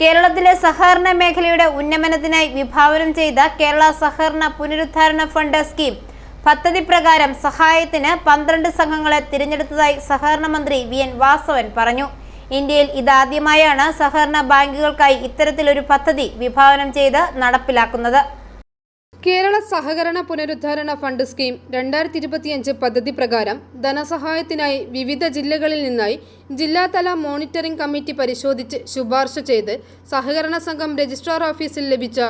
കേരളത്തിലെ സഹകരണ മേഖലയുടെ ഉന്നമനത്തിനായി വിഭാവനം ചെയ്ത കേരള സഹകരണ പുനരുദ്ധാരണ ഫണ്ട് സ്കീം പദ്ധതി പ്രകാരം സഹായത്തിന് പന്ത്രണ്ട് സംഘങ്ങളെ തിരഞ്ഞെടുത്തതായി സഹകരണ മന്ത്രി വി എൻ വാസവൻ പറഞ്ഞു. ഇന്ത്യയിൽ ഇതാദ്യമായാണ് സഹകരണ ബാങ്കുകൾക്കായി ഇത്തരത്തിലൊരു പദ്ധതി വിഭാവനം ചെയ്ത് നടപ്പിലാക്കുന്നത്. കേരള സഹകരണ പുനരുദ്ധാരണ ഫണ്ട് സ്കീം രണ്ടായിരത്തി ഇരുപത്തിയഞ്ച് പദ്ധതി പ്രകാരം ധനസഹായത്തിനായി വിവിധ ജില്ലകളിൽ നിന്നായി ജില്ലാതല മോണിറ്ററിംഗ് കമ്മിറ്റി പരിശോധിച്ച് ശുപാർശ ചെയ്ത് സഹകരണ സംഘം രജിസ്ട്രാർ ഓഫീസിൽ ലഭിച്ച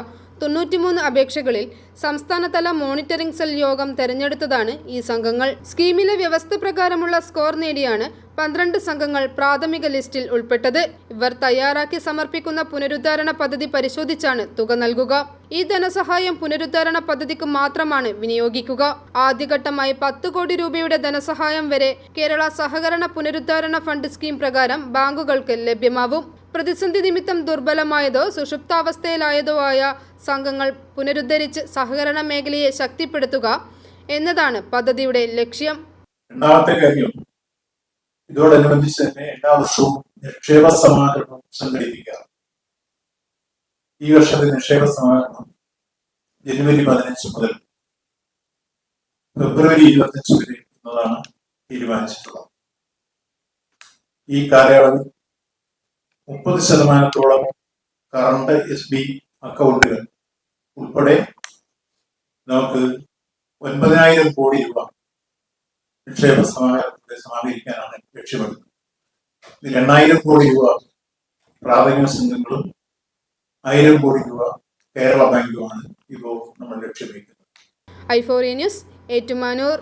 തൊണ്ണൂറ്റിമൂന്ന് അപേക്ഷകളിൽ സംസ്ഥാനതല മോണിറ്ററിംഗ് സെൽ യോഗം തെരഞ്ഞെടുത്തതാണ് ഈ സംഘങ്ങൾ. സ്കീമിലെ വ്യവസ്ഥ പ്രകാരമുള്ള സ്കോർ നേടിയാണ് പന്ത്രണ്ട് സംഘങ്ങൾ പ്രാഥമിക ലിസ്റ്റിൽ ഉൾപ്പെട്ടത്. ഇവർ തയ്യാറാക്കി സമർപ്പിക്കുന്ന പുനരുദ്ധാരണ പദ്ധതി പരിശോധിച്ചാണ് തുക നൽകുക. ഈ ധനസഹായം പുനരുദ്ധാരണ പദ്ധതിക്ക് മാത്രമാണ് വിനിയോഗിക്കുക. ആദ്യഘട്ടമായി പത്ത് കോടി രൂപയുടെ ധനസഹായം വരെ കേരള സഹകരണ പുനരുദ്ധാരണ ഫണ്ട് സ്കീം പ്രകാരം ബാങ്കുകൾക്ക് ലഭ്യമാവും. പ്രതിസന്ധി നിമിത്തം ദുർബലമായതോ സുഷുപ്താവസ്ഥയിലായതോ ആയ സംഘങ്ങൾ പുനരുദ്ധരിച്ച് സഹകരണ മേഖലയെ ശക്തിപ്പെടുത്തുക എന്നതാണ് പദ്ധതിയുടെ ലക്ഷ്യം. രണ്ടാമത്തെ കാര്യം ഇതോടനുബന്ധിച്ച് തന്നെ എല്ലാ വർഷവും നിക്ഷേപ സമാഹരണം സംഘടിപ്പിക്കുക ഈ വർഷത്തെ നിക്ഷേപ സമാഹരണം ജനുവരി പതിനഞ്ച് മുതൽ ഫെബ്രുവരി ഇരുപത്തിയഞ്ച് വരെ എന്നതാണ് തീരുമാനിച്ചിട്ടുള്ളത്. ഈ കാലയളവിൽ മുപ്പത് ശതമാനത്തോളം കറണ്ട് എസ് ബി അക്കൗണ്ടുകൾ ഉൾപ്പെടെ നമുക്ക് ഒൻപതിനായിരം കോടി രൂപ നിക്ഷേപ സമാഹരണത്തെ സമാഹരിക്കാനാണ് ലക്ഷ്യമിടുന്നത്. എണ്ണായിരം കോടി രൂപ പ്രാഥമിക സംഘങ്ങളും ആയിരം കോടി രൂപ കേരള ബാങ്കുമാണ് ഇപ്പോൾ നമ്മൾ ലക്ഷ്യം വയ്ക്കുന്നത്. ഐഫോറിയ ന്യൂസ് ഏറ്റുമാനൂർ.